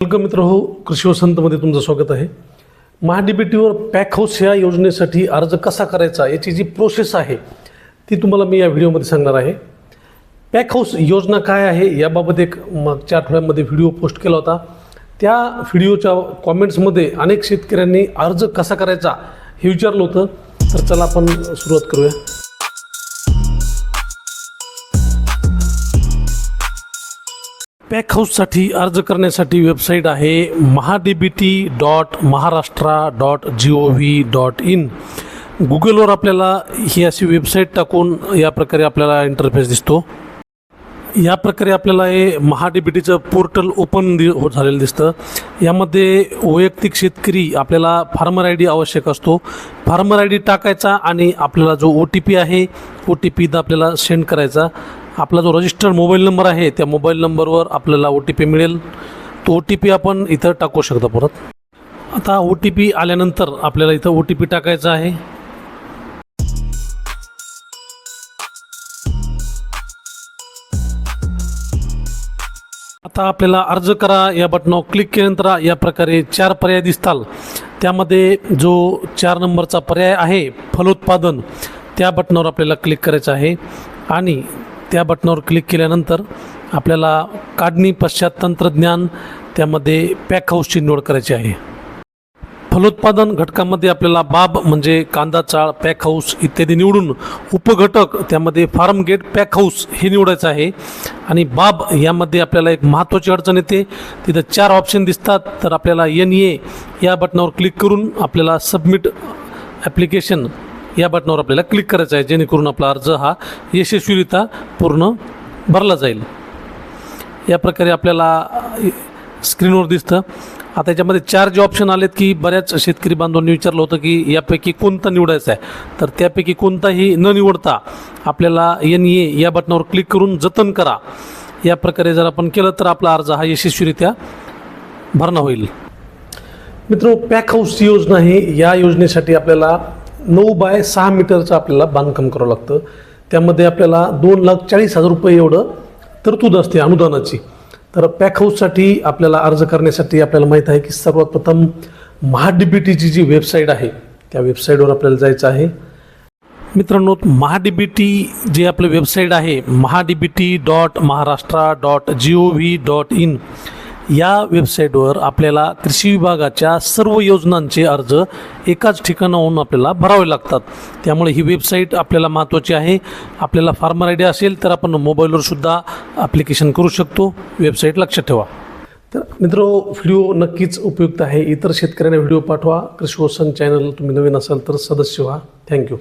Welcome मित्र हो कृषी वसंतमध्ये तुमचं स्वागत आहे. महाडीबीटीवर पॅक हाऊस या योजनेसाठी अर्ज कसा करायचा याची जी प्रोसेस आहे ती तुम्हाला मी या व्हिडिओमध्ये सांगणार आहे. पॅक हाऊस योजना काय आहे याबाबत एक मागच्या आठवड्यामध्ये व्हिडिओ पोस्ट केला होता. त्या व्हिडिओच्या कॉमेंट्समध्ये अनेक शेतकऱ्यांनी अर्ज कसा करायचा हे विचारलं होतं. तर चला आपण सुरुवात करूया. पॅक हाऊससाठी अर्ज करण्यासाठी वेबसाईट आहे MahaDBT dot Maharashtra dot G O V dot in. गुगलवर आपल्याला ही अशी वेबसाईट टाकून या प्रकारे आपल्याला इंटरफेस दिसतो. या प्रकारे आपल्याला हे महाडीबीटीचं पोर्टल ओपन दि हो झालेलं दिसतं. यामध्ये वैयक्तिक शेतकरी आपल्याला फार्मर आय डी आवश्यक असतो. फार्मर आय डी टाकायचा आणि आपल्याला जो ओ टी पी आहे ओ टी पी आपल्याला सेंड करायचा. आपला जो रजिस्टर्ड मोबाईल नंबर आहे त्या मोबाईल नंबरवर आपल्याला ओ टी पी मिळेल. तो ओ टी पी आपण इथं टाकू शकतो परत. आता ओ टी पी आल्यानंतर आपल्याला इथं ओ टी पी टाकायचा आहे. आता आपल्याला अर्ज करा या बटनावर क्लिक केल्यानंतर या प्रकारे चार पर्याय दिसताल. त्यामध्ये जो चार नंबरचा पर्याय आहे फलोत्पादन त्या बटनावर आपल्याला क्लिक करायचं आहे. आणि त्या बटनावर क्लिक केल्यानंतर आपल्याला काढणी पश्चात तंत्रज्ञान त्यामध्ये पॅक हाऊसची निवड करायची आहे. फलोत्पादन घटकामध्ये आपल्याला बाब म्हणजे कांदा चाळ पॅक हाऊस इत्यादी निवडून उपघटक त्यामध्ये फार्म गेट पॅक हाऊस हे निवडायचं आहे. आणि बाब यामध्ये आपल्याला एक महत्त्वाची अडचण येते. तिथं चार ऑप्शन दिसतात. तर आपल्याला एन ए या बटनावर क्लिक करून आपल्याला सबमिट ॲप्लिकेशन या बटनावर आपल्याला क्लिक करायचं आहे जेणेकरून आपला अर्ज हा यशस्वीरित्या पूर्ण भरला जाईल. या प्रकारे आपल्याला स्क्रीनवर दिसतं. आता याच्यामध्ये चार जे ऑप्शन आलेत की बऱ्याच शेतकरी बांधवांनी विचारलं होतं की यापैकी कोणता निवडायचा आहे? तर त्यापैकी कोणताही न निवडता आपल्याला एन ए या बटनावर क्लिक करून जतन करा. या प्रकारे जर आपण केलं तर आपला अर्ज हा यशस्वीरित्या भरणा होईल. मित्र पॅक हाऊसची योजना ही या योजनेसाठी आपल्याला नऊ बाय सहा मीटरचं आपल्याला बांधकाम करावं लागतं. त्यामध्ये आपल्याला दोन लाख चाळीस हजार रुपये एवढं तरतूद असते अनुदानाची. तर पॅक हाऊससाठी आपल्याला अर्ज करण्यासाठी आपल्याला माहीत आहे की सर्वात प्रथम महाडीबीटीची जी वेबसाईट आहे त्या वेबसाईटवर आपल्याला जायचं आहे. मित्रांनो महाडीबीटी जे आपलं वेबसाईट आहे MahaDBT dot Maharashtra dot G O V dot in या वेबसाईटवर आपल्याला कृषी विभागाच्या सर्व योजनांचे अर्ज एकाच ठिकाणाहून आपल्याला भरावे लागतात. त्यामुळे ही वेबसाईट आपल्याला महत्त्वाची आहे. आपल्याला फार्मर आय डी असेल तर आपण मोबाईलवर सुद्धा ॲप्लिकेशन करू शकतो. वेबसाईट लक्षात ठेवा. तर मित्र व्हिडिओ नक्कीच उपयुक्त आहे. इतर शेतकऱ्यांना व्हिडिओ पाठवा. कृषी वसन चॅनल तुम्ही नवीन असाल तर सदस्य व्हा. थँक्यू